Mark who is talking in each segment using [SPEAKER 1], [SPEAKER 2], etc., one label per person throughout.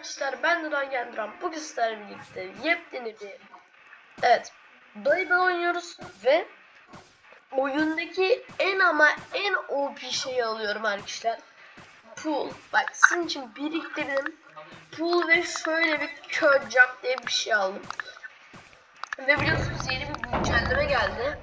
[SPEAKER 1] arkadaşlar ben Duran Gendram. Bugün sizlerle birlikte yepyeni bir Evet Dayı'da oynuyoruz ve oyundaki en ama en OP şeyi alıyorum arkadaşlar. Pool. Bak sizin için biriktirdim. Pool ve şöyle bir kör jump diye bir şey aldım. Ve biliyorsunuz yeni bir güncelleme geldi.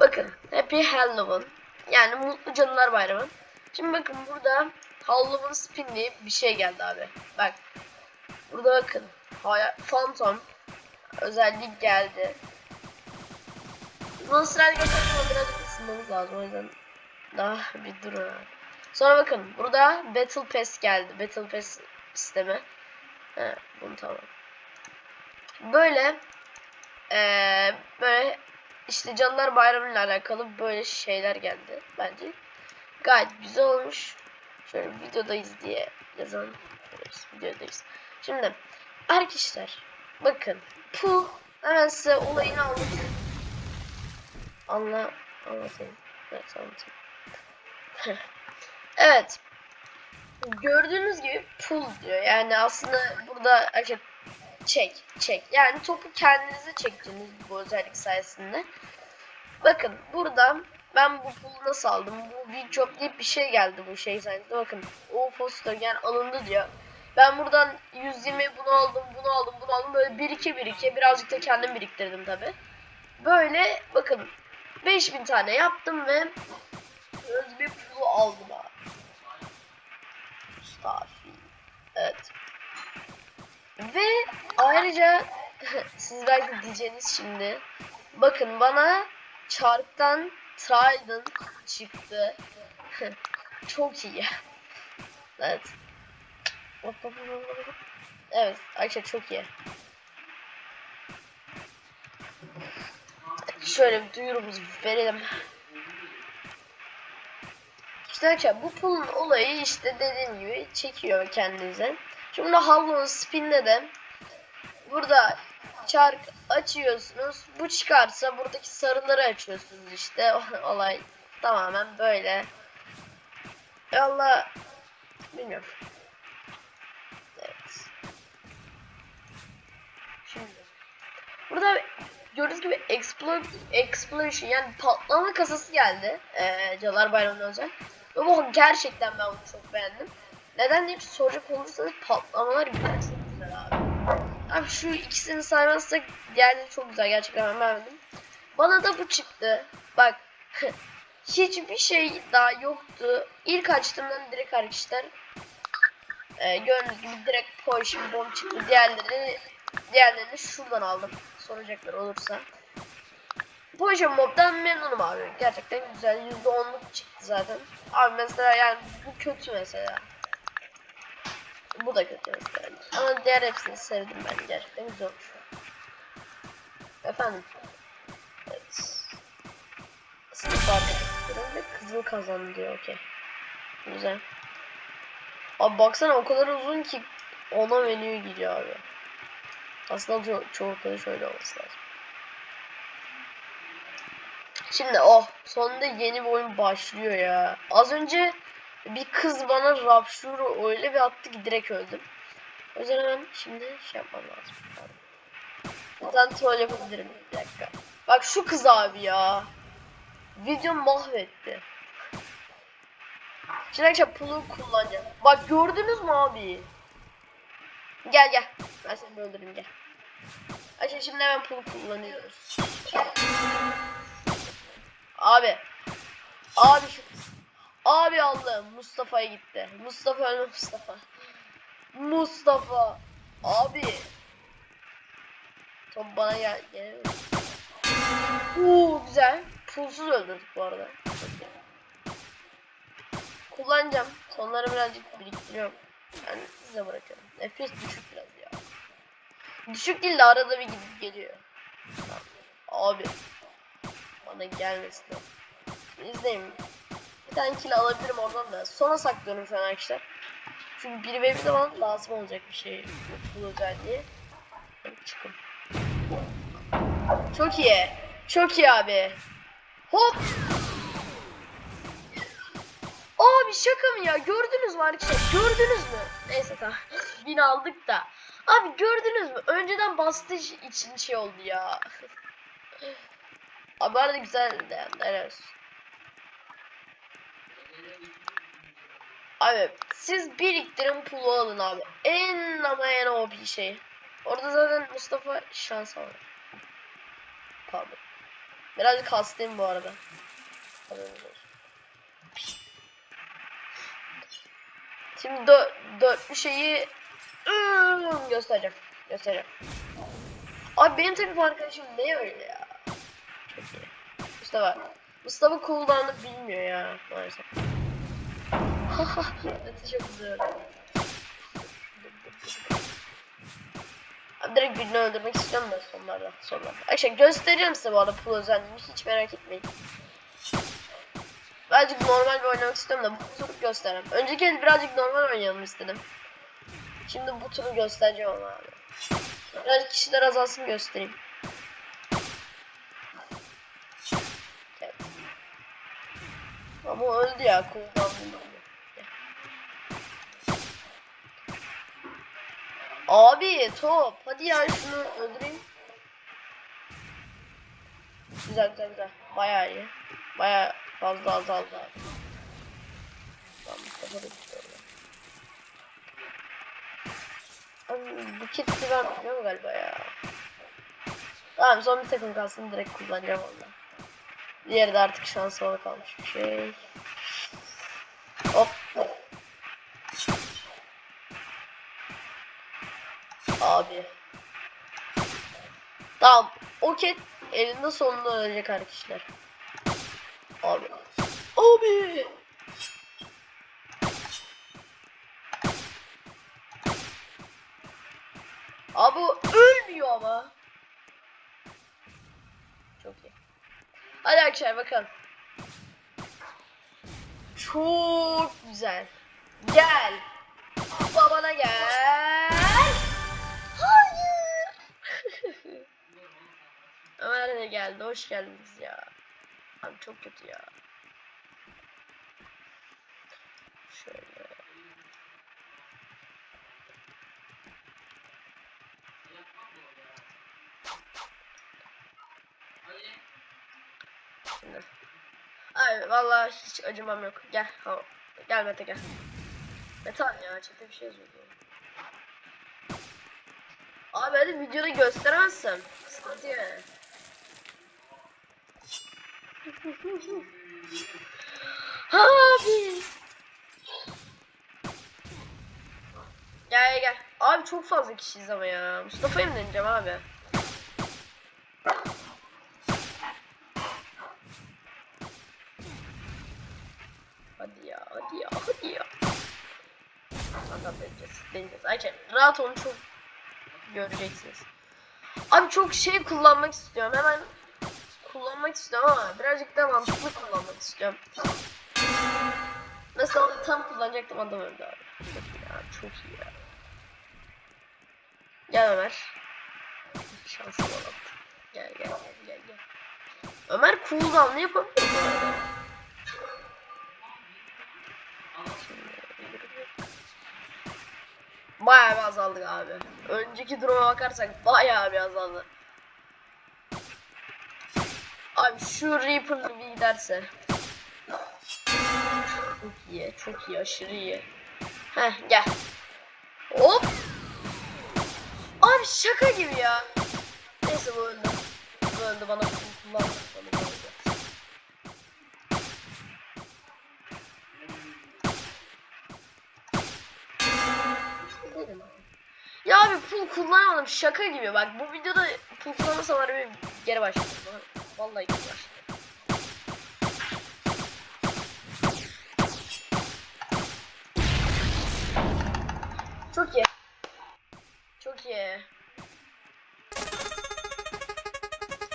[SPEAKER 1] Bakın Happy Halloween. Yani Mutlu Canlar Bayramı. Şimdi bakın burada Halloween Spin bir şey geldi abi. Bak. Burada bakın. Haya Phantom özellik geldi. Monster gösterdim ama birazcık ısınmamız lazım o yüzden daha bir durun. Sonra bakın burada Battle Pass geldi. Battle Pass sistemi. He, bunu tamam. Böyle eee böyle işte Canlar Bayramı ile alakalı böyle şeyler geldi bence. Gayet güzel olmuş. Şöyle videodayız diye biz videodayız. Şimdi arkadaşlar bakın bu hemen size olayını anlatayım. Anla anlatayım. Evet anlatayım. evet. Gördüğünüz gibi pull diyor. Yani aslında burada okay, çek çek. Yani topu kendinize çekeceğiniz bu özellik sayesinde. Bakın burada ben bu pulu nasıl aldım? Bu bir çok diye bir şey geldi bu şey sayesinde. Bakın o Fostergen alındı diyor. Ben buradan 120 bunu aldım, bunu aldım, bunu aldım. Böyle 1-2 1-2 birazcık da kendim biriktirdim tabi. Böyle bakın 5000 tane yaptım ve öz bir pulu aldım abi. Starfield. Evet. Ve ayrıca siz belki diyeceğiniz şimdi bakın bana çarktan Trident çıktı. Çok iyi. Evet. Evet, Ayşe çok iyi. Şöyle bir duyurumuzu verelim. İşte arkadaşlar bu pulun olayı işte dediğim gibi çekiyor kendinize. Şimdi Halloween Spin'de de burada çark açıyorsunuz. Bu çıkarsa buradaki sarıları açıyorsunuz işte. Olay tamamen böyle. Allah bilmiyorum. Gördüğünüz gibi explode, explosion yani patlama kasası geldi. Ee, Calar Bayramı'na özel. Ve bu gerçekten ben bunu çok beğendim. Neden diye soracak olursanız patlamalar güzel çok güzel abi. Abi şu ikisini saymazsak diğerleri çok güzel gerçekten ben beğendim. Bana da bu çıktı. Bak hiçbir şey daha yoktu. İlk açtığımdan direkt arkadaşlar e, gördüğünüz gibi direkt potion bomb çıktı. Diğerleri diğerlerini şuradan aldım. Soracaklar olursa. Potion mob'dan memnunum abi. Gerçekten güzel. %10'luk çıktı zaten. Abi mesela yani bu kötü mesela. Bu da kötü mesela. Ama diğer hepsini sevdim ben. Gerçekten güzel olmuş. Efendim. Evet. Sınıf arkadaşlarım kızıl kazandı diyor. Okey. Güzel. Abi baksana o kadar uzun ki ona menü gidiyor abi. Aslında ço çoğu arkadaş öyle olması lazım. Şimdi oh sonunda yeni bir oyun başlıyor ya. Az önce bir kız bana rapşuru öyle bir attı ki direkt öldüm. O yüzden hemen şimdi şey yapmam lazım. Zaten troll yapabilirim bir dakika. Bak şu kız abi ya. Video mahvetti. Şimdi arkadaşlar pulu kullanacağım. Bak gördünüz mü abi? Gel gel. Ben seni öldüreyim gel. Arkadaşlar şimdi hemen pulu kullanıyoruz. Abi. Abi şu Abi Allah'ım Mustafa'ya gitti. Mustafa ölme Mustafa. Mustafa. Abi. Top bana gel. gel. Oo güzel. Pulsuz öldürdük bu arada. Kullanacağım. Sonları birazcık biriktiriyorum. Yani size bırakıyorum. Nefes düşük biraz. Düşük değil de arada bir gidip geliyor. Abi. Bana gelmesin. İzleyin. Bir tane kill alabilirim oradan da. Sona saklıyorum şu an arkadaşlar. Çünkü biri ve bir bana lazım olacak bir şey. Bu özelliği. Çıkın. Çok iyi. Çok iyi abi. Hop. Abi şaka mı ya? Gördünüz mü arkadaşlar? Gördünüz mü? Neyse tamam. Bin aldık da. Abi gördünüz mü? Önceden bastığı için şey oldu ya. Abi arada güzel de helal. Abi siz biriktirin pulu alın abi. En ama en o bir şey. Orada zaten Mustafa şans alır. Pardon. Birazcık hastayım bu arada. Şimdi dö dörtlü şeyi ıı, göstereceğim. Göstereceğim. Abi benim takım arkadaşım ne öyle ya? Çok iyi. Mustafa. Mustafa cooldown'ı bilmiyor ya maalesef. Evet çok güzel. Abi direkt birini öldürmek istiyorum da sonlarda. Sonlarda. Arkadaşlar göstereceğim size bu arada pul özelliğini hiç merak etmeyin. Birazcık normal bir oynamak istiyorum da bu turu göstereyim. Önceki birazcık normal oynayalım istedim. Şimdi bu turu göstereceğim ama abi. Birazcık kişiler azalsın göstereyim. Evet. Ama öldü ya cooldown bilmiyorum. Abi top. Hadi ya şunu öldüreyim. Güzel güzel güzel. Bayağı iyi. Bayağı fazla azaldı abi. Tamam Mustafa da gidiyor. Abi bu kiti ben biliyorum galiba ya. Tamam son bir takım kalsın direkt kullanacağım onu. Diğeri de artık şansı ona kalmış bir şey. Hop. Abi. Tamam. O ket elinde sonunda ölecek arkadaşlar. Abi. Abi. Abi ölmüyor ama. Çok iyi. Hadi arkadaşlar bakalım. Çok güzel. Gel. Babana gel. Hayır. Ömer de geldi. Hoş geldiniz ya. Abi çok kötü ya. Şöyle. Şimdi. Ay vallahi hiç acımam yok. Gel. Ha, gel Mete gel. Mete abi ya çete bir şey yazıyordu. Abi hadi videoda gösteremezsem. Sıkıntı yani. Abi. Gel gel. Abi çok fazla kişiyiz ama ya. Mustafa'yı mı deneyeceğim abi? Hadi ya, hadi ya, hadi ya. Bakalım deneyeceğiz. Ayça, rahat olun çok göreceksiniz. Abi çok şey kullanmak istiyorum. Hemen kullanmak istiyorum ama birazcık daha mantıklı kullanmak istiyorum. Mesela tam kullanacaktım adam öldü abi. Çok iyi ya, çok iyi ya. Gel Ömer. Şanslı olalım. Gel gel gel gel. Ömer cooldown yapabilir bu Bayağı bir azaldık abi. Önceki duruma bakarsak bayağı bir azaldı. Abi şu Reaper bir giderse. Çok iyi, çok iyi, aşırı iyi. Heh gel. Hop. Abi şaka gibi ya. Neyse bu öldü. Bu öldü bana kullandı. Ya abi pul kullanamadım şaka gibi bak bu videoda pul kullanmasam var bir geri başladım. Vallahi geri başladım. Çok iyi. Çok iyi.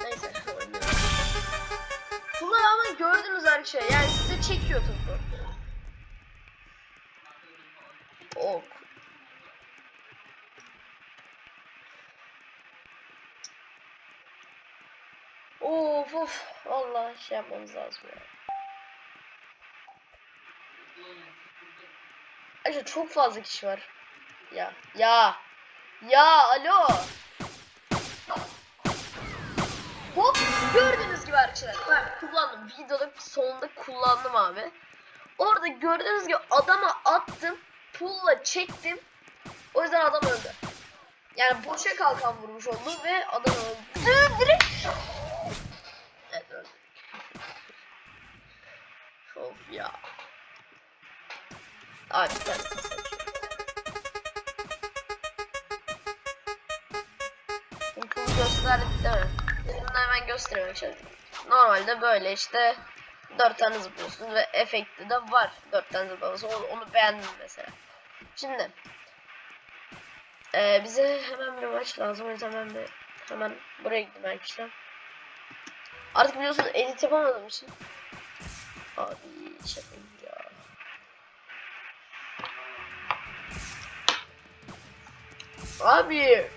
[SPEAKER 1] Neyse. Bunlar ama gördünüz arkadaşlar yani size çekiyor topu. Of of. Vallahi şey yapmamız lazım ya. Arkadaşlar çok fazla kişi var. Ya ya ya alo. Hop gördüğünüz gibi arkadaşlar ben kullandım. Videoda sonunda kullandım abi. Orada gördüğünüz gibi adama attım. Pulla çektim. O yüzden adam öldü. Yani boşa kalkan vurmuş oldu ve adam öldü. Direkt. Evet öldü. Of ya. Abi ben. Şimdi bunu gösterdik değil mi? Hemen göstereyim şimdi. Normalde böyle işte dört tane zıplıyorsun ve efekti de var. Dört tane zıplaması. Onu, onu beğendim mesela. Şimdi ee, bize hemen bir maç lazım. O yüzden ben bir hemen buraya gittim arkadaşlar. Artık biliyorsunuz edit yapamadığım için. Abi şaka gibi Abi.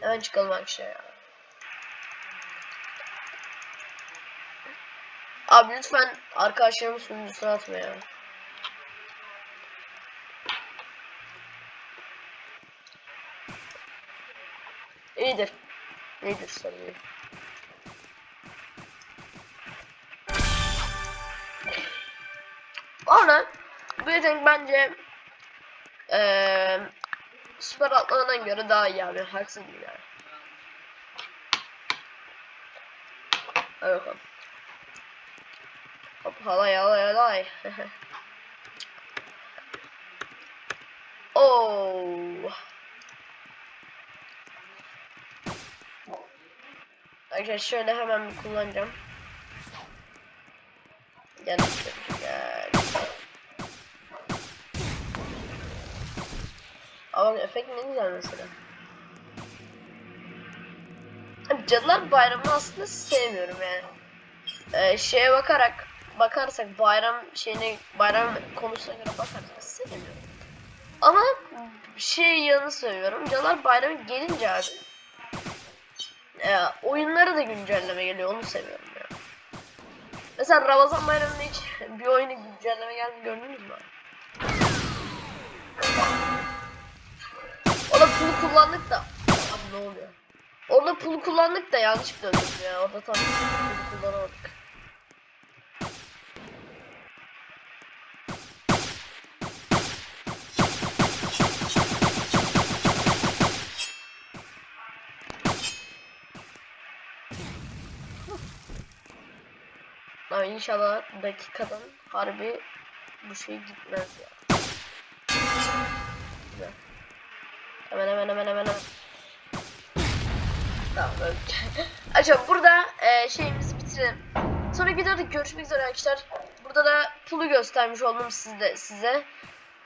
[SPEAKER 1] Hemen çıkalım arkadaşlar ya. Abi lütfen arkadaşlarımın sunucusuna atma ya. İyidir. İyidir değil. Sonra bu yetenek bence eee süper atlarına göre daha iyi abi. Haksız değil yani. Hadi bakalım. Hop halay halay halay. oh. Arkadaşlar şöyle hemen bir kullanacağım. Gel gel. Bak efekt ne güzel mesela. Cadılar Bayramı'nı aslında sevmiyorum yani. Ee, şeye bakarak bakarsak bayram şeyine bayram konusuna göre bakarsak sevmiyorum. Ama şey yanı seviyorum. Cadılar Bayramı gelince abi e, oyunları da güncelleme geliyor onu seviyorum ya. Mesela Ramazan bayramında hiç bir oyunu güncelleme geldi gördünüz mü? Pulu kullandık da abi ne oluyor? Orada pulu kullandık da yanlışlıkla öldürdüm ya. Orada tam pulu kullanamadık. Ama inşallah dakikadan harbi bu şey gitmez ya. Güzel. Hemen hemen hemen hemen. Tamam öyle. Arkadaşlar burada e, şeyimizi bitirelim. Sonraki videoda görüşmek üzere arkadaşlar. Burada da pulu göstermiş oldum sizde size.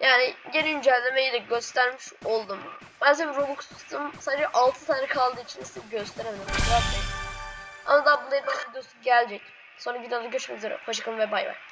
[SPEAKER 1] Yani yeni güncellemeyi de göstermiş oldum. Bazen Robux'um sadece 6 tane kaldığı için size gösteremedim. Ama daha bunların videosu gelecek. Sonra videoda görüşmek üzere. Hoşçakalın ve bay bay.